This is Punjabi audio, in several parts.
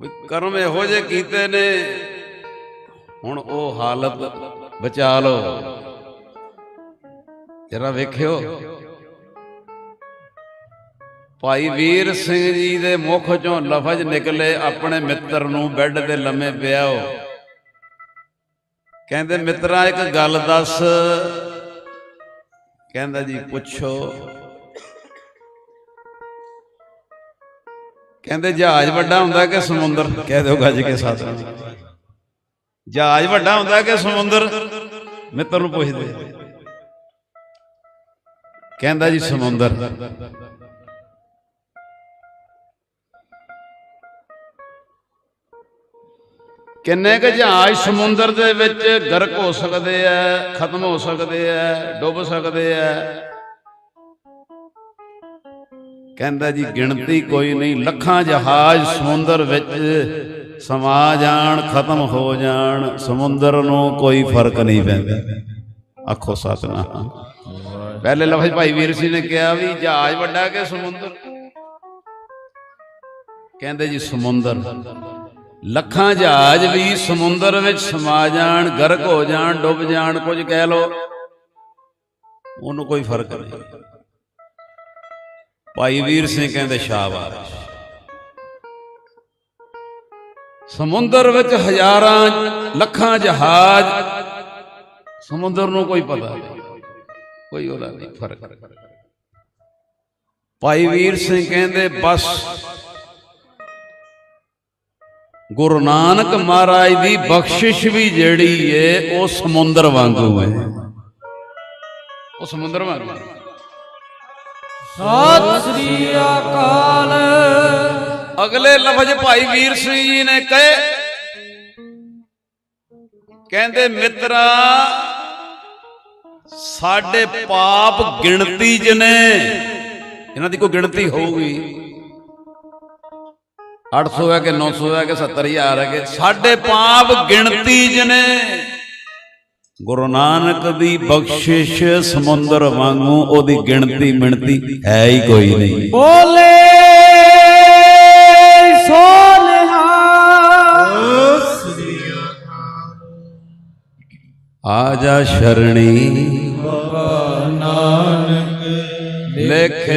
ਵੀ ਕਰਮ ਇਹੋ ਜੇ ਕੀਤੇ ਨੇ। ਹੁਣ ਉਹ ਹਾਲਤ ਬਚਾ ਲਓ। ਜਰਾ ਵੇਖਿਓ। ਭਾਈ ਵੀਰ ਸਿੰਘ ਜੀ ਦੇ ਮੁਖ ਚੋਂ ਲਫ਼ਜ਼ ਨਿਕਲੇ ਆਪਣੇ ਮਿੱਤਰ ਨੂੰ ਬੈੱਡ ਤੇ ਲੰਮੇ ਪਿਆਓ। ਕਹਿੰਦੇ ਮਿੱਤਰਾ ਇੱਕ ਗੱਲ ਦੱਸ। ਕਹਿੰਦਾ ਜੀ ਪੁੱਛੋ। ਕਹਿੰਦੇ ਜਹਾਜ਼ ਵੱਡਾ ਹੁੰਦਾ ਕਿ ਸਮੁੰਦਰ? ਕਹਿ ਦਿਓ ਗੱਜ ਕੇ ਸਾਥ ਜਹਾਜ਼ ਵੱਡਾ ਹੁੰਦਾ ਕਿ ਸਮੁੰਦਰ? ਮਿੱਤਰ ਨੂੰ ਪੁੱਛਦੇ। ਕਹਿੰਦਾ ਜੀ ਸਮੁੰਦਰ। ਕਿੰਨੇ ਕੁ ਜਹਾਜ਼ ਸਮੁੰਦਰ ਦੇ ਵਿੱਚ ਗਰਕ ਹੋ ਸਕਦੇ ਆ ਖਤਮ ਹੋ ਸਕਦੇ ਆ ਡੁੱਬ ਸਕਦੇ ਆ ਕਹਿੰਦਾ ਜੀ, ਗਿਣਤੀ ਕੋਈ ਨਹੀਂ, ਲੱਖਾਂ ਜਹਾਜ਼ ਸਮੁੰਦਰ ਵਿੱਚ ਸਮਾ ਜਾਣ, ਖਤਮ ਹੋ ਜਾਣ, ਸਮੁੰਦਰ ਨੂੰ ਕੋਈ ਫ਼ਰਕ ਨਹੀਂ ਪੈਂਦਾ। ਆਖੋ ਸਤਨਾਮ। ਪਹਿਲੇ ਲਫ਼ਜ਼ ਭਾਈ ਵੀਰ ਸਿੰਘ ਨੇ ਕਿਹਾ ਵੀ ਜਹਾਜ਼ ਵੱਡਾ ਕਿ ਸਮੁੰਦਰ? ਕਹਿੰਦੇ ਜੀ, ਸਮੁੰਦਰ। ਲੱਖਾਂ ਜਹਾਜ਼ ਵੀ ਸਮੁੰਦਰ ਵਿੱਚ ਸਮਾ ਜਾਣ, ਗਰਕ ਹੋ ਜਾਣ, ਡੁੱਬ ਜਾਣ, ਕੁਝ ਕਹਿ ਲੋ ਉਹਨੂੰ ਕੋਈ ਫ਼ਰਕ ਨਹੀਂ। ਭਾਈ ਵੀਰ ਸਿੰਘ ਕਹਿੰਦੇ ਸ਼ਾਬਾਸ਼। ਸਮੁੰਦਰ ਵਿੱਚ ਹਜ਼ਾਰਾਂ ਲੱਖਾਂ ਜਹਾਜ਼, ਸਮੁੰਦਰ ਨੂੰ ਕੋਈ ਪਤਾ ਨਹੀਂ, ਕੋਈ ਉਹਦਾ ਨਹੀਂ ਫ਼ਰਕ। ਭਾਈ ਵੀਰ ਸਿੰਘ ਕਹਿੰਦੇ, ਬਸ। ਗੁਰੂ ਨਾਨਕ ਮਹਾਰਾਜ ਦੀ ਬਖਸ਼ਿਸ਼ ਵੀ ਜਿਹੜੀ ਏ, ਉਹ ਸਮੁੰਦਰ ਵਾਂਗੂ ਹੈ ਉਹ ਸਮੁੰਦਰ ਵਾਂਗੂ ਹੈ। ਸਤਿ ਸ੍ਰੀ ਅਕਾਲ। ਅਗਲੇ ਲਫ਼ਜ਼ ਭਾਈ ਵੀਰ ਸਿੰਘ ਜੀ ਨੇ ਕਹੇ। ਕਹਿੰਦੇ, ਮਿੱਤਰਾ, ਸਾਡੇ ਪਾਪ ਗਿਣਤੀ ਚ ਨੇ। ਇਹਨਾਂ ਦੀ ਕੋਈ ਗਿਣਤੀ ਹੋਊਗੀ। 800 ਹੈ ਕਿ 900 ਹੈ ਕਿ 70000 ਹੈ ਕਿ ਸਾਡੇ ਪਾਪ ਗਿਣਤੀ ਚ ਨੇ। ਗੁਰੂ ਨਾਨਕ ਦੀ ਬਖਸ਼ਿਸ਼ ਸਮੁੰਦਰ ਵਾਂਗੂ ਉਹਦੀ ਗਿਣਤੀ ਮਿਣਤੀ ਹੈ ਹੀ ਕੋਈ ਨਹੀਂ। ਬੋਲੇ ਆ ਜਾ ਸ਼ਰਣੀ। ਨਾਨਕ ਲਿਖੇ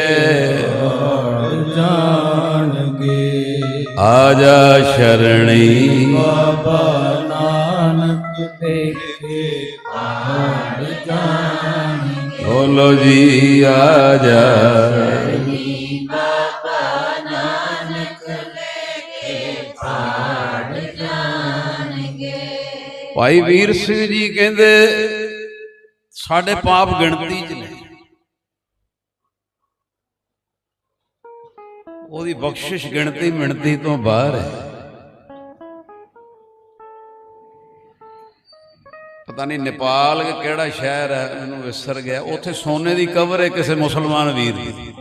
ਜਾਣਗੇ ਆ ਜਾ ਸ਼ਰਣੀ। ਬਾਬਾ ਨਾਨਕ ਦੇਖੇ ਪਾੜ ਜਾਣਗੇ ਬੋਲੋ ਜੀ ਆ ਜਾ ਭਾਈ ਵੀਰ ਸਿੰਘ ਜੀ ਕਹਿੰਦੇ ਸਾਡੇ ਪਾਪ ਗਿਣਤੀ ਚ ਨੇ ਉਹਦੀ ਬਖਸ਼ਿਸ਼ ਗਿਣਤੀ ਮਿਣਤੀ ਤੋਂ ਬਾਹਰ ਹੈ ਪਤਾ ਨਹੀਂ ਨੇਪਾਲ ਕਿਹੜਾ ਸ਼ਹਿਰ ਹੈ, ਮੈਨੂੰ ਵਿਸਰ ਗਿਆ। ਉੱਥੇ ਸੋਨੇ ਦੀ ਕਵਰ ਹੈ ਕਿਸੇ ਮੁਸਲਮਾਨ ਵੀਰ ਦੀ।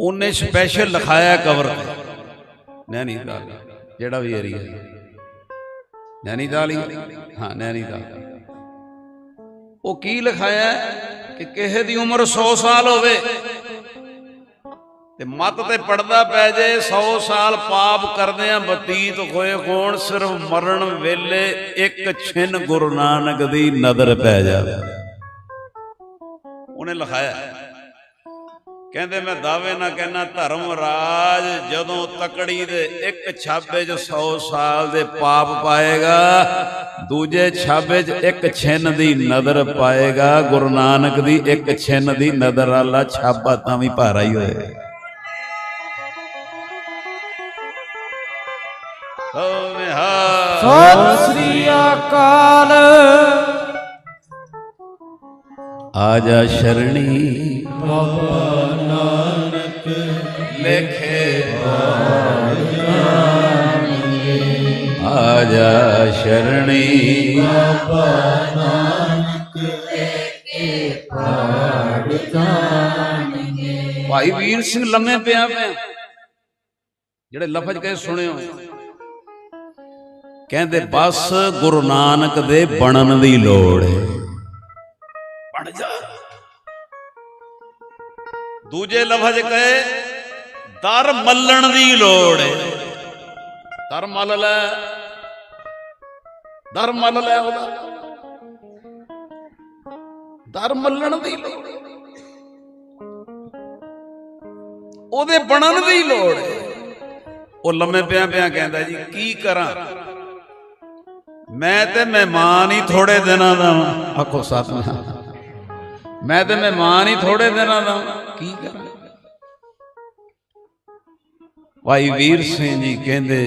ਉਹਨੇ ਸਪੈਸ਼ਲ ਲਿਖਾਇਆ ਕਵਰ ਤੇ। ਨੈਣੀਤਾਲ ਜਿਹੜਾ ਵੀ ਏਰੀਆ ਨੈਣੀਤਾਲ ਹੀ। ਹਾਂ ਨੈਣੀਤਾਲ ਉਹ ਕੀ ਲਿਖਾਇਆ ਕਿ ਕਿਸੇ ਦੀ ਉਮਰ 100 ਸਾਲ ਹੋਵੇ ਤੇ ਮੱਤ ਤੇ ਪੜਦਾ ਪੈ ਜੇ 100 ਸਾਲ ਪਾਪ ਕਰਦੇ ਆ, ਬਤੀਤ ਹੋਏ ਹੋਣ, ਸਿਰਫ ਮਰਨ ਵੇਲੇ ਇੱਕ ਛਿਨ ਗੁਰੂ ਨਾਨਕ ਦੀ ਨਜ਼ਰ ਪੈ ਜਾਵੇ। ਉਹਨੇ ਲਿਖਾਇਆ, ਕਹਿੰਦੇ ਮੈਂ ਦਾਅਵੇ ਨਾ ਕਹਿਣਾ ਧਰਮ ਰਾਜ ਜਦੋਂ ਤਕੜੀ ਦੇ ਇੱਕ ਛਾਬੇ 'ਚ 100 ਸਾਲ ਦੇ ਪਾਪ ਪਾਏਗਾ, ਦੂਜੇ ਛਾਬੇ 'ਚ ਇੱਕ ਛਿੰਨ ਦੀ ਨਜ਼ਰ ਪਾਏਗਾ, ਗੁਰੂ ਨਾਨਕ ਦੀ ਇੱਕ ਛਿੰਨ ਦੀ ਨਜ਼ਰ ਵਾਲਾ ਛਾਬਾ ਤਾਂ ਵੀ ਭਾਰਾ ਹੀ ਹੋਏਗਾ। ਸਤਿ ਸ੍ਰੀ ਅਕਾਲ। ਆ ਜਾ ਸ਼ਰਣੀ। ਬਾਬਾ ਨਾਨਕ ਲਿਖੇ ਆ ਜਾ ਸ਼ਰਣੀ। ਬਾਬਾ ਨਾਨਕ ਦੇਖੇ ਪਾੜ ਜਾਣਗੇ। ਭਾਈ ਵੀਰ ਸਿੰਘ ਲੰਮੇ ਪਿਆ ਪਿਆ ਜਿਹੜੇ ਲਫ਼ਜ਼ ਕਹੇ ਸੁਣਿਓ। ਕਹਿੰਦੇ, ਬਸ ਗੁਰੂ ਨਾਨਕ ਦੇ ਬਣਨ ਦੀ ਲੋੜ ਹੈ ਬਣ ਜਾ। ਦੂਜੇ ਲਫ਼ਜ਼ ਕਹੇ, ਦਰ ਮੱਲਣ ਦੀ ਲੋੜ ਹੈ ਧਰਮ ਮੱਲ ਲੈ। ਦਰ ਮੱਲ ਲੈ ਉਹਦਾ। ਦਰ ਮੱਲਣ ਦੀ ਲੋੜ ਉਹਦੇ ਬਣਨ ਦੀ ਲੋੜ ਉਹ ਲੰਮੇ ਪਿਆ ਪਿਆ ਕਹਿੰਦਾ ਜੀ, ਕੀ ਕਰਾਂ? ਮੈਂ ਤੇ ਮਹਿਮਾਨ ਹੀ ਥੋੜੇ ਦਿਨਾਂ ਦਾ। ਆਖੋ ਸਤਨਾਮ ਮੈਂ ਤੇ ਮਹਿਮਾਨ ਹੀ ਥੋੜੇ ਦਿਨਾਂ ਦਾ। ਕੀ ਕਰਾਂ ਭਾਈ ਵੀਰ ਸਿੰਘ ਜੀ ਕਹਿੰਦੇ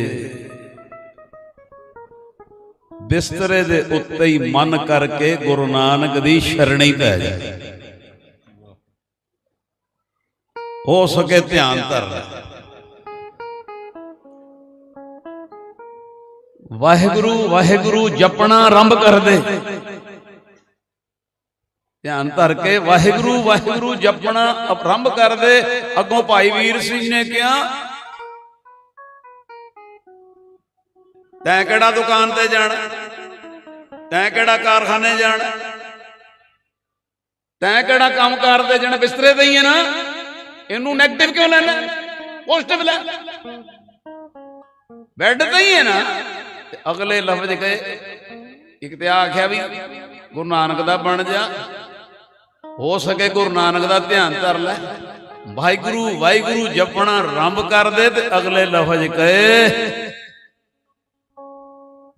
ਬਿਸਤਰੇ ਦੇ ਉੱਤੇ ਹੀ ਮਨ ਕਰਕੇ ਗੁਰੂ ਨਾਨਕ ਦੀ ਸ਼ਰਣੀ ਪੈ ਜਾ ਹੋ ਸਕੇ ਧਿਆਨ ਧਰ ਲੈ ਵਾਹਿਗੁਰੂ ਵਾਹਿਗੁਰੂ, ਜਪਣਾ ਆਰੰਭ ਕਰ ਦੇ ਧਿਆਨ ਧਰ ਕੇ ਵਾਹਿਗੁਰੂ ਵਾਹਿਗੁਰੂ, ਜਪਣਾ ਆਰੰਭ ਕਰ ਦੇ ਅੱਗੋਂ ਭਾਈ ਵੀਰ ਸਿੰਘ ਨੇ ਕਿਹਾ, ਤੈਂ ਕਿਹੜਾ ਦੁਕਾਨ ਤੇ ਜਾਣਾ? ਤੈਂ ਕਿਹੜਾ ਕਾਰਖਾਨੇ ਜਾਣਾ? ਤੈਂ ਕਿਹੜਾ ਕੰਮ ਕਰਦੇ ਜਾਣਾ? ਬਿਸਤਰੇ ਤੇ ਹੀ ਹੈ ਨਾ? ਇਹਨੂੰ 네ਗੇਟਿਵ ਕਿਉਂ ਲੈਣਾ ਪੋਜ਼ਿਟਿਵ ਲੈ। ਬੈੱਡ ਤੇ ਹੀ ਹੈ ਨਾ? ਤੇ ਅਗਲੇ ਲਫ਼ਜ਼ ਕਹੇ ਇੱਕ ਤੇ ਆਖਿਆ ਵੀ ਗੁਰੂ ਨਾਨਕ ਦਾ ਬਣ ਜਾ। ਹੋ ਸਕੇ ਗੁਰੂ ਨਾਨਕ ਦਾ ਧਿਆਨ ਧਰ ਲੈ। ਵਾਹਿਗੁਰੂ ਵਾਹਿਗੁਰੂ ਜਪਣਾ ਆਰੰਭ ਕਰ ਦੇ ਤੇ ਅਗਲੇ ਲਫ਼ਜ਼ ਕਹੇ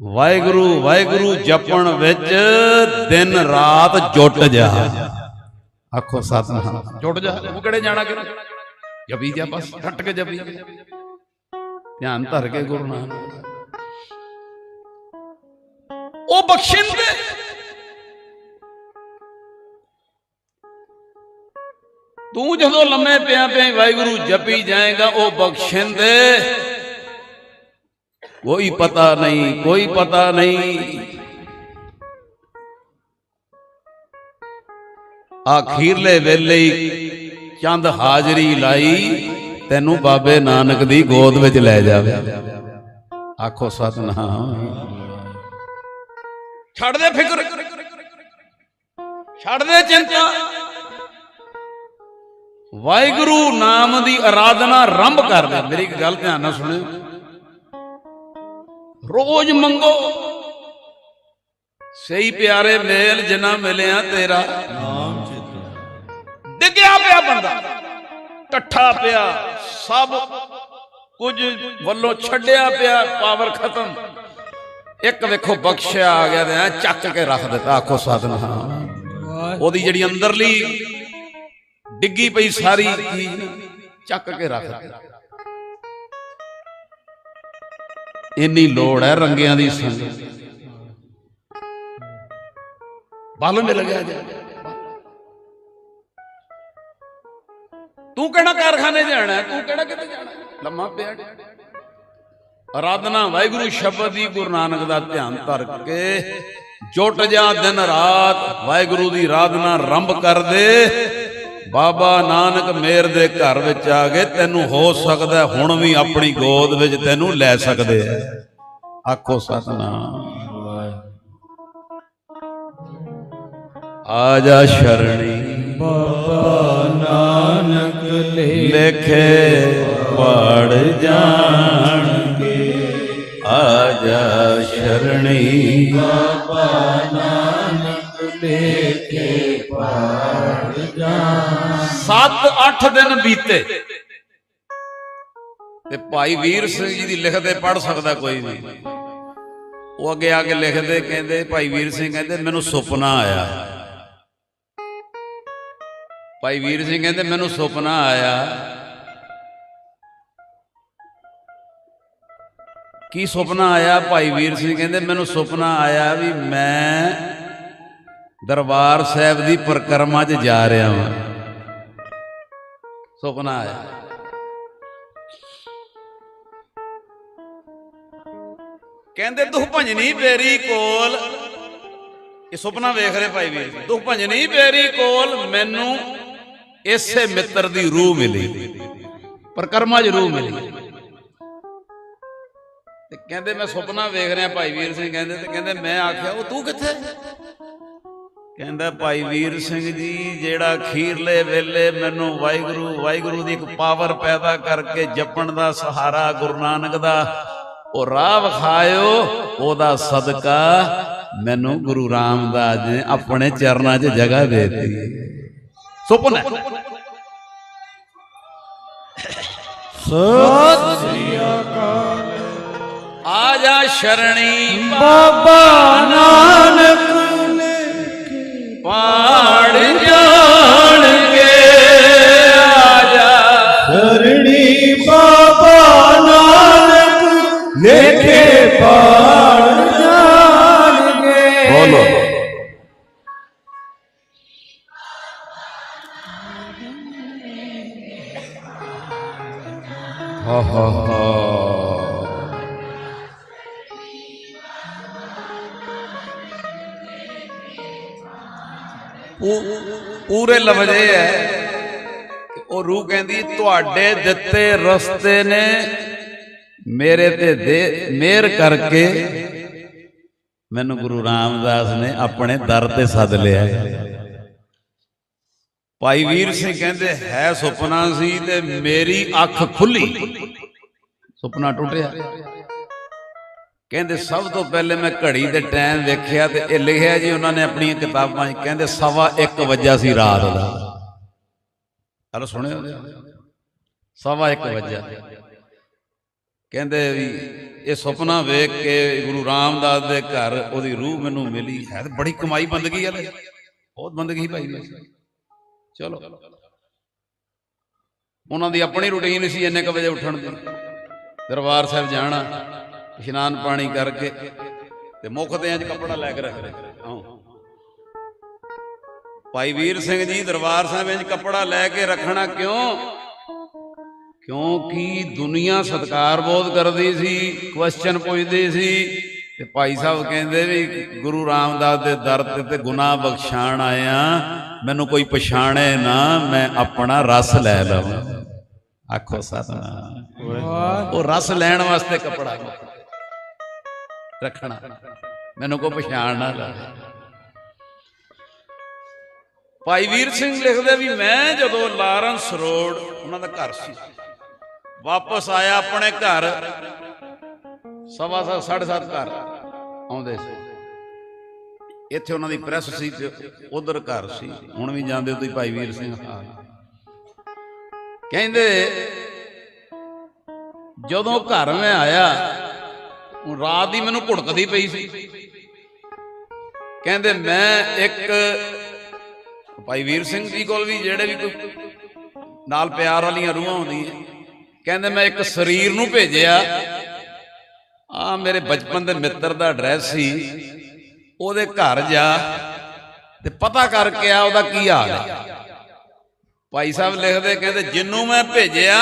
ਵਾਹਿਗੁਰੂ ਵਾਹਿਗੁਰੂ ਜਪਣ ਵਿੱਚ ਦਿਨ ਰਾਤ ਜੁਟ ਜਾ। ਆਖੋ ਸਤਨਾਮ। ਜੁਟ ਜਾ। ਉਹ ਕਿਹੜੇ ਜਾਣਾ ਕਿ? ਜਪੀ ਜਾ ਬਸ ਟੱਟ ਕੇ ਜਪੀ। ਧਿਆਨ ਧਰ ਕੇ ਗੁਰੂ ਨਾਨਕ। ਉਹ ਬਖਸ਼ਿੰਦੇ। ਤੂੰ ਜਦੋਂ ਲੰਮੇ ਪਿਆ ਪਿਆ ਵਾਹਿਗੁਰੂ ਜਪੀ ਜਾਏਗਾ, ਉਹ ਬਖਸ਼ਿੰਦੇ। ਕੋਈ ਪਤਾ ਨਹੀਂ, ਕੋਈ ਪਤਾ ਨਹੀਂ। ਆਖੀਰਲੇ ਵੇਲੇ ਚੰਦ ਹਾਜ਼ਰੀ ਲਾਈ, ਤੈਨੂੰ ਬਾਬੇ ਨਾਨਕ ਦੀ ਗੋਦ ਵਿੱਚ ਲੈ ਜਾਵੇ। ਆਖੋ ਸਤਨਾਮ। ਛੱਡ ਦੇ ਫਿਕਰ। ਛੱਡ ਦੇ ਚਿੰਤਾ। ਵਾਹਿਗੁਰੂ ਨਾਮ ਦੀ ਆਰਾਧਨਾ ਆਰੰਭ ਕਰ ਦੇ। ਮੇਰੀ ਗੱਲ ਧਿਆਨ ਨਾਲ ਸੁਣਿਓ। ਰੋਜ਼ ਮੰਗੋ। ਸਹੀ ਪਿਆਰੇ ਮੇਲ ਜਿਨਾ ਮਿਲਿਆ ਤੇਰਾ। ਨਾਮ ਚਿਤ ਡਿੱਗਿਆ ਪਿਆ ਬੰਦਾ। ਟੱਠਾ ਪਿਆ। ਸਭ ਕੁਝ ਵੱਲੋਂ ਛੱਡਿਆ ਪਿਆ। ਪਾਵਰ ਖਤਮ। ਇੱਕ ਵੇਖੋ ਬਖਸ਼ਿਆ ਆ ਗਿਆ ਤੇ ਐਂ ਚੱਕ ਕੇ ਰੱਖ ਦਿੱਤਾ, ਆਖੋ ਸਤਨਾਮ। ਉਹਦੀ ਜਿਹੜੀ ਅੰਦਰਲੀ ਡਿੱਗੀ ਪਈ ਸਾਰੀ ਚੀਜ਼ ਚੱਕ ਕੇ ਰੱਖ ਦਿੱਤਾ। ਇੰਨੀ ਲੋੜ ਹੈ ਰੰਗਿਆਂ ਦੀ ਸੰਗਤ ਬਲ ਮਿਲ ਗਿਆ ਜੀ। ਤੂੰ ਕਿਹੜਾ ਕਾਰਖਾਨੇ ਜਾਣਾ ਤੂੰ ਕਿਹੜਾ ਕਿਤੇ ਜਾਣਾ? ਲੰਮਾ ਪਿਆ ਆਰਾਧਨਾ ਵਾਹਿਗੁਰੂ ਸ਼ਬਦ ਦੀ ਗੁਰੂ ਨਾਨਕ ਦਾ ਧਿਆਨ ਧਰ ਕੇ ਜੁਟ ਜਾ ਦਿਨ ਰਾਤ ਵਾਹਿਗੁਰੂ ਦੀ ਆਰਾਧਨਾ ਆਰੰਭ ਕਰ ਦੇ। ਬਾਬਾ ਨਾਨਕ ਮੇਰ ਦੇ ਘਰ ਵਿੱਚ ਆ ਗਏ ਤੈਨੂੰ ਹੋ ਸਕਦਾ ਹੁਣ ਵੀ ਆਪਣੀ ਗੋਦ ਵਿੱਚ ਤੈਨੂੰ ਲੈ ਸਕਦੇ ਆ ਆਖੋ ਸਤਨਾਮ। ਆ ਜਾ ਸ਼ਰਣੀ। ਬਾਬਾ ਨਾਨਕ ਲੇਖੇ ਪੜ ਜਾਣਗੇ ਆ ਸ਼ਰਣੀ। ਬਾਬਾ ਨਾਨਕ ਲੈ ਪਾੜ ਜਾਣ 7-8 ਦਿਨ ਬੀਤੇ। ਤੇ ਭਾਈ ਵੀਰ ਸਿੰਘ ਜੀ ਦੀ ਲਿਖਦੇ ਪੜ ਸਕਦਾ ਕੋਈ ਨਹੀਂ। ਉਹ ਅੱਗੇ ਆ ਕੇ ਲਿਖਦੇ ਕਹਿੰਦੇ, ਭਾਈ ਵੀਰ ਸਿੰਘ ਕਹਿੰਦੇ, ਮੈਨੂੰ ਸੁਪਨਾ ਆਇਆ। ਭਾਈ ਵੀਰ ਸਿੰਘ ਕਹਿੰਦੇ, ਮੈਨੂੰ ਸੁਪਨਾ ਆਇਆ। ਕੀ ਸੁਪਨਾ ਆਇਆ? ਭਾਈ ਵੀਰ ਸਿੰਘ ਕਹਿੰਦੇ, ਮੈਨੂੰ ਸੁਪਨਾ ਆਇਆ ਵੀ ਮੈਂ ਦਰਬਾਰ ਸਾਹਿਬ ਦੀ ਪਰਿਕਰਮਾ 'ਚ ਜਾ ਰਿਹਾ ਹਾਂ ਸੁਪਨਾ ਆਇਆ। ਕਹਿੰਦੇ ਤੂੰ ਭੰਜਨੀ ਬੇਰੀ ਕੋਲ। ਇਹ ਸੁਪਨਾ ਵੇਖ ਰਹੇ ਭਾਈ ਵੀਰ ਤੂੰ ਭੰਜਨੀ ਬੇਰੀ ਕੋਲ, ਮੈਨੂੰ ਇਸੇ ਮਿੱਤਰ ਦੀ ਰੂਹ ਮਿਲੀ। ਪਰਿਕਰਮਾ 'ਚ ਰੂਹ ਮਿਲੀ। ਤੇ ਕਹਿੰਦੇ ਮੈਂ ਸੁਪਨਾ ਵੇਖ ਰਿਹਾ ਭਾਈ ਵੀਰ ਸਿੰਘ, ਕਹਿੰਦੇ ਤੇ ਕਹਿੰਦੇ ਮੈਂ ਆਖਿਆ, ਉਹ ਤੂੰ ਕਿੱਥੇ? ਕਹਿੰਦਾ, ਭਾਈ ਵੀਰ ਸਿੰਘ ਜੀ, ਜਿਹੜਾ ਖੀਰਲੇ ਵੇਲੇ ਮੈਨੂੰ ਵਾਹਿਗੁਰੂ ਵਾਹਿਗੁਰੂ ਦੀ ਇੱਕ ਪਾਵਰ ਪੈਦਾ ਕਰਕੇ ਜਪਣ ਦਾ ਸਹਾਰਾ ਗੁਰੂ ਨਾਨਕ ਦਾ, ਉਹ ਰਾਹ ਵਿਖਾਇਓ, ਉਹਦਾ ਸਦਕਾ ਮੈਨੂੰ ਗੁਰੂ ਰਾਮਦਾਸ ਜੀ ਨੇ ਆਪਣੇ ਚਰਨਾਂ 'ਚ ਜਗ੍ਹਾ ਦੇ ਦਿੱਤੀ। ਸੁਪਨਾ। ਸਤਿ ਸ੍ਰੀ ਅਕਾਲ। ਆ ਜਾ ਸ਼ਰਣੀ। ਬਾਬਾ ਨਾਨਕ ਨੇ ਪਾੜ ਉਹ ਰੂਹ ਕਹਿੰਦੀ, ਤੁਹਾਡੇ ਦਿੱਤੇ ਰਸਤੇ ਨੇ ਮੇਰੇ ਤੇ ਦੇ ਮਿਹਰ ਕਰਕੇ ਮੈਨੂੰ ਗੁਰੂ ਰਾਮਦਾਸ ਨੇ ਆਪਣੇ ਦਰ ਤੇ ਸੱਦ ਲਿਆ ਭਾਈ ਵੀਰ ਸਿੰਘ ਕਹਿੰਦੇ, ਹੈ ਸੁਪਨਾ ਸੀ ਤੇ ਮੇਰੀ ਅੱਖ ਖੁੱਲੀ। ਸੁਪਨਾ ਟੁੱਟਿਆ। ਕਹਿੰਦੇ, ਸਭ ਤੋਂ ਪਹਿਲੇ ਮੈਂ ਘੜੀ ਦੇ ਟਾਈਮ ਵੇਖਿਆ ਤੇ ਇਹ ਲਿਖਿਆ ਜੀ, ਉਹਨਾਂ ਨੇ ਆਪਣੀਆਂ ਕਿਤਾਬਾਂ 'ਚ ਕਹਿੰਦੇ, ਸਵਾ 1 ਵਜਾ ਸੀ ਰਾਤ ਦਾ। ਹਲੋ, ਸੁਣਿਓ ਸਵਾ 1 ਵਜਾ ਕਹਿੰਦੇ ਵੀ ਇਹ ਸੁਪਨਾ ਵੇਖ ਕੇ ਗੁਰੂ ਰਾਮਦਾਸ ਦੇ ਘਰ ਉਹਦੀ ਰੂਹ ਮੈਨੂੰ ਮਿਲੀ। ਹੈ ਬੜੀ ਕਮਾਈ ਬੰਦਗੀ ਹੈ ਬਹੁਤ ਬੰਦਗੀ ਭਾਈ। ਦੀ ਚਲੋ। ਉਹਨਾਂ ਦੀ ਆਪਣੀ ਰੁਟੀਨ ਸੀ ਇੰਨੇ ਕ ਵਜੇ ਉੱਠਣ ਦੀ। ਦਰਬਾਰ ਸਾਹਿਬ ਜਾਣਾ, ਇਸ਼ਨਾਨ ਪਾਣੀ ਕਰਕੇ ਤੇ ਮੁੱਖ ਤੇ ਅੱਜ ਕੱਪੜਾ ਲੈ ਕੇ ਰੱਖਦੇ ਆਓ ਭਾਈ ਵੀਰ ਸਿੰਘ ਜੀ ਦਰਬਾਰ ਸਾਹਿਬ ਵਿੱਚ ਕੱਪੜਾ ਲੈ ਕੇ ਰੱਖਣਾ ਕਿਉਂ? ਕਿਉਂਕਿ ਦੁਨੀਆ ਸਤਕਾਰ ਬਹੁਤ ਕਰਦੀ ਸੀ ਕੁਐਸਚਨ ਪੁੱਛਦੀ ਸੀ, ਤੇ ਭਾਈ ਸਾਹਿਬ ਕਹਿੰਦੇ ਵੀ ਗੁਰੂ ਰਾਮਦਾਸ ਦੇ ਦਰ ਤੇ ਤੇ ਗੁਨਾਹ ਬਖਸ਼ਾਣ ਆਇਆ ਮੈਨੂੰ ਕੋਈ ਪਛਾਣੇ ਨਾ, ਮੈਂ ਆਪਣਾ ਰਸ ਲੈ ਲਵਾਂ। ਆਖੋ ਸਤਨਾਮ। ਉਹ ਰਸ ਲੈਣ ਵਾਸਤੇ ਕੱਪੜਾ ਰੱਖਣਾ। ਮੈਨੂੰ ਕੋਈ ਪਛਾਣ ਨਾ ਲਵੇ ਭਾਈ ਵੀਰ ਸਿੰਘ ਲਿਖਦੇ ਵੀ ਮੈਂ ਜਦੋਂ ਲਾਰੈਂਸ ਰੋਡ ਉਹਨਾਂ ਦਾ ਘਰ ਸੀ। ਵਾਪਸ ਆਇਆ ਆਪਣੇ ਘਰ। ਸਵਾ ਸੱਤ ਸਾਢੇ ਸੱਤ ਘਰ ਆਉਂਦੇ ਸੀ। ਇੱਥੇ ਉਹਨਾਂ ਦੀ ਪ੍ਰੈਸ ਸੀ ਤੇ ਉਧਰ ਘਰ ਸੀ। ਹੁਣ ਵੀ ਜਾਂਦੇ ਤੁਸੀਂ ਭਾਈ ਵੀਰ ਸਿੰਘ। ਕਹਿੰਦੇ, ਜਦੋਂ ਘਰ ਮੈਂ ਆਇਆ, ਉਹ ਰਾਤ ਦੀ ਮੈਨੂੰ ਘੁੜਕਦੀ ਪਈ ਸੀ। ਕਹਿੰਦੇ, ਮੈਂ ਇੱਕ ਭਾਈ ਵੀਰ ਸਿੰਘ ਜੀ ਕੋਲ ਵੀ ਜਿਹੜੇ ਵੀ ਕੋਈ ਨਾਲ ਪਿਆਰ ਵਾਲੀਆਂ ਰੂਹਾਂ ਹੁੰਦੀਆਂ। ਕਹਿੰਦੇ ਮੈਂ ਇੱਕ ਸਰੀਰ ਨੂੰ ਭੇਜਿਆ। ਆ ਮੇਰੇ ਬਚਪਨ ਦੇ ਮਿੱਤਰ ਦਾ ਐਡਰੈਸ ਸੀ। ਉਹਦੇ ਘਰ ਜਾ ਤੇ ਪਤਾ ਕਰਕੇ ਆ ਉਹਦਾ ਕੀ ਹਾਲ ਹੈ ਭਾਈ ਸਾਹਿਬ ਲਿਖਦੇ ਕਹਿੰਦੇ, ਜਿੰਨੂੰ ਮੈਂ ਭੇਜਿਆ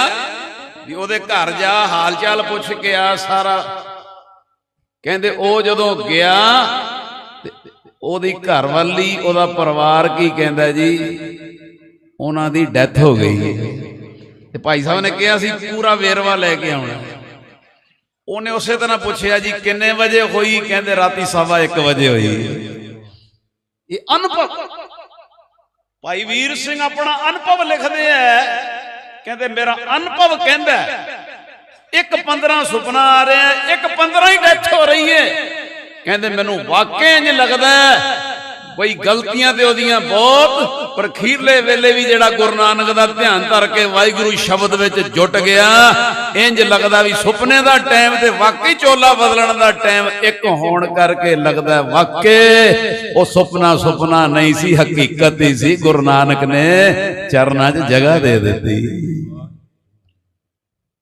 ਵੀ ਉਹਦੇ ਘਰ ਜਾ ਹਾਲ ਚਾਲ ਪੁੱਛ ਕੇ ਆ ਸਾਰਾ। ਕਹਿੰਦੇ, ਉਹ ਜਦੋਂ ਗਿਆ ਉਹਦੀ ਘਰਵਾਲੀ, ਉਹਦਾ ਪਰਿਵਾਰ ਕੀ ਕਹਿੰਦਾ ਜੀ? ਉਹਨਾਂ ਦੀ ਡੈਥ ਹੋ ਗਈ। ਤੇ ਭਾਈ ਸਾਹਿਬ ਨੇ ਕਿਹਾ ਸੀ, ਪੂਰਾ ਵੇਰਵਾ ਲੈ ਕੇ ਆਉਣਾ। ਉਹਨੇ ਉਸੇ ਤਰ੍ਹਾਂ ਪੁੱਛਿਆ ਜੀ, ਕਿੰਨੇ ਵਜੇ ਹੋਈ? ਕਹਿੰਦੇ ਰਾਤੀ ਸਵਾ 1 ਵਜੇ ਹੋਈ। ਇਹ ਅਨੁਭਵ। ਭਾਈ ਵੀਰ ਸਿੰਘ ਆਪਣਾ ਅਨੁਭਵ ਲਿਖਦੇ ਆ। ਕਹਿੰਦੇ, ਮੇਰਾ ਅਨੁਭਵ ਕਹਿੰਦਾ, ਇੱਕ 15 ਸੁਪਨਾ ਆ ਰਿਹਾ, ਇੱਕ 15 ਹੀ ਡੈਥ ਹੋ ਰਹੀ ਹੈ। ਕਹਿੰਦੇ ਮੈਨੂੰ ਵਾਕਿਆ ਇੰਜ ਲੱਗਦਾ। ਹੈ, ਬਈ ਗਲਤੀਆਂ ਤੇ ਉਹਦੀਆਂ ਬਹੁਤ ਪਰ ਖੀਰਲੇ ਵੇਲੇ ਵੀ ਜਿਹੜਾ ਗੁਰੂ ਨਾਨਕ ਦਾ ਧਿਆਨ ਧਰ ਕੇ ਵਾਹਿਗੁਰੂ ਸ਼ਬਦ ਵਿੱਚ ਜੁਟ ਗਿਆ ਇੰਜ ਲੱਗਦਾ ਵੀ ਸੁਪਨੇ ਦਾ ਟਾਈਮ ਤੇ ਵਾਕਈ ਚੋਲਾ ਬਦਲਣ ਦਾ ਟਾਈਮ ਇੱਕ ਹੋਣ ਕਰਕੇ ਲੱਗਦਾ ਵਾਕੇ ਉਹ ਸੁਪਨਾ ਸੁਪਨਾ ਨਹੀਂ ਸੀ ਹਕੀਕਤ ਹੀ ਸੀ ਗੁਰੂ ਨਾਨਕ ਨੇ ਚਰਨਾਂ 'ਚ ਜਗ੍ਹਾ ਦੇ ਦਿੱਤੀ।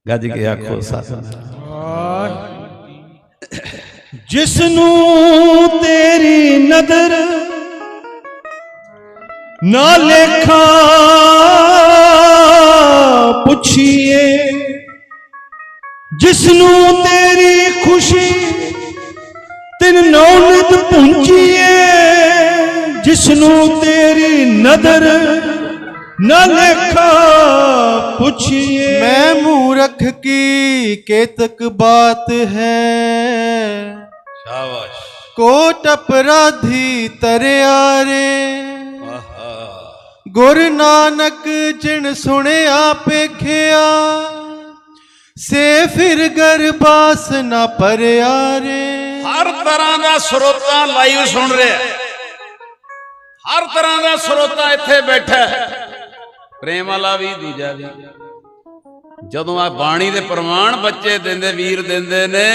ਗੱਜ ਕੇ ਆਖੋ ਸਤਨਾਮ ਜਿਸ ਨੂੰ ਤੇਰੀ ਨਦਰ ਨਾ ਲੇਖਾ ਪੁੱਛੀਏ ਜਿਸ ਨੂੰ ਤੇਰੀ ਖੁਸ਼ੀ ਤਿਨ ਨੌਨਤ ਪਹੁੰਚੀਏ ਜਿਸ ਨੂੰ ਤੇਰੀ ਨਦਰ ਨਾ ਲੇਖਾ ਪੁੱਛੀਏ। ਮੈਂ ਮੂਰਖ ਕੀ ਕੇਤਕ ਬਾਤ ਹੈ? ਸ਼ਾਬਾਸ਼ ਕੋਟ ਅਪਰਾਧੀ ਤਰਿਆ ਰੇ ਗੁਰ ਨਾਨਕ ਜਿਨ ਸੁਣਿਆ ਪੇਖਿਆ ਸੇ ਫਿਰ ਗਰਬਾਸ ਨਾ ਪਰਿਆ ਰੇ ਹਰ ਤਰ੍ਹਾਂ ਦਾ ਸਰੋਤਾ ਲਾਈਵ ਸੁਣ ਰਿਹਾ। ਹਰ ਤਰ੍ਹਾਂ ਦਾ ਸਰੋਤਾ ਇੱਥੇ ਬੈਠਾ ਪ੍ਰੇਮ ਵਾਲਾ ਵੀ ਦੂਜਾ ਵੀ। ਜਦੋਂ ਆ ਬਾਣੀ ਦੇ ਪ੍ਰਮਾਣ ਬੱਚੇ ਦਿੰਦੇ ਵੀਰ ਦਿੰਦੇ ਨੇ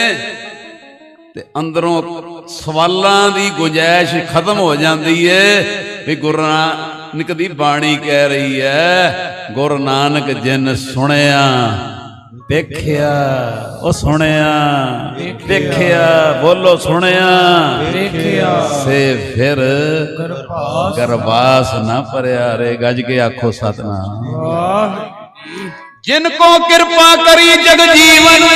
ਤੇ ਅੰਦਰੋਂ ਸਵਾਲਾਂ ਦੀ ਗੁੰਜਾਇਸ਼ ਖਤਮ ਹੋ ਜਾਂਦੀ ਏ ਵੀ ਗੁਰੂ ਨਾਨਕ ਦੀ ਬਾਣੀ ਕਹਿ ਰਹੀ ਹੈ ਗੁਰੂ ਨਾਨਕ ਜਿਨ ਸੁਣਿਆ ਵੇਖਿਆ ਉਹ ਸੁਣਿਆ ਵੇਖਿਆ ਬੋਲੋ ਸੁਣਿਆ ਵੇਖਿਆ ਸੇ ਫਿਰ ਗਰਬਾਸ ਨਾ ਭਰਿਆ ਰੇ ਗੱਜ ਕੇ ਆਖੋ ਸਤਨਾਮ। ਜਿਨ ਕੋ ਕਿਰਪਾ ਕਰੀ ਜਗ ਜੀਵਨ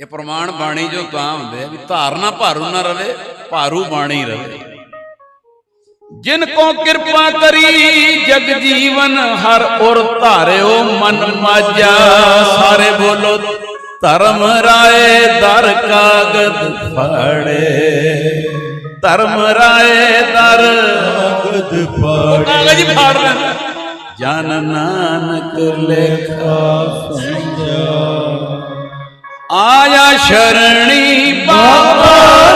ਇਹ ਪ੍ਰਮਾਣ ਬਾਣੀ ਜੋ ਤਾਂ ਹੁੰਦੇ ਆ ਵੀ ਧਾਰਨਾ ਭਾਰੂ ਨਾ ਰਵੇ ਭਾਰੂ ਬਾਣੀ ਰਵੇ। ਜਿਨ ਕੋ ਕਿਰਪਾ ਕਰੀ ਜਗ ਜੀਵਨ ਹਰ ਔਰ ਧਾਰਿਓ ਮਨ ਮਾਜਾ। ਸਾਰੇ ਬੋਲੋ ਧਰਮ ਰਾਏ ਦਰ ਕਾਗਦ ਫੜੇ। ਧਰਮ ਰਾਏ ਦਰ ਕਾਗਦ ਕਾਗਜ਼ ਫਾੜ ਜਨ ਨਾਨਕ ਲੇਖਾ ਆਇਆ ਸ਼ਰਣੀ ਬਾਬਾ ਨਾਨਕ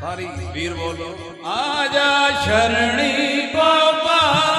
ਸਾਰੀ ਵੀਰ ਬੋਲੋ। ਆ ਜਾ ਸ਼ਰਣੀ ਬਾਬਾ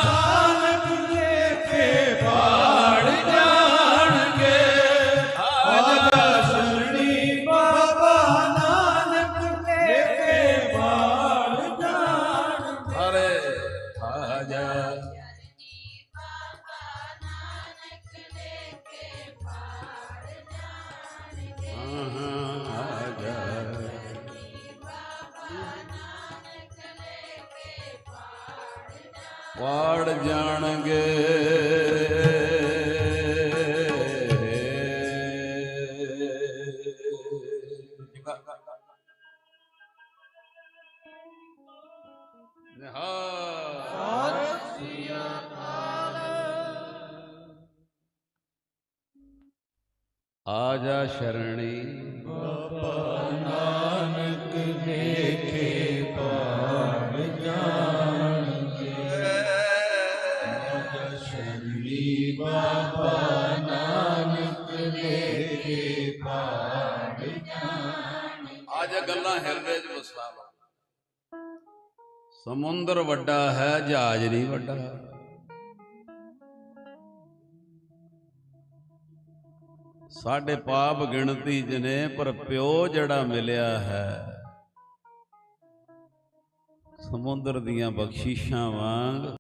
ਪਾੜ ਜਾਣਗੇ। ਜਾ ਸ਼ਰਣੀ। ਨਾਨਕ ਦੇਖੇ ਪਾੜ ਸ਼ਰਣੀ ਗੱਲਾਂ ਹਿਰਦੇ 'ਚ ਵਸਾ ਲਓ ਸਮੁੰਦਰ ਵੱਡਾ ਹੈ, ਜਹਾਜ਼ ਨਹੀਂ ਵੱਡਾ। ਸਾਡੇ ਪਾਪ ਗਿਣਤੀ 'ਚ ਨੇ, ਪਰ ਪਿਓ ਜਿਹੜਾ ਮਿਲਿਆ ਹੈ, ਸਮੁੰਦਰ ਦੀਆਂ ਬਖਸ਼ਿਸ਼ਾਂ ਵਾਂਗ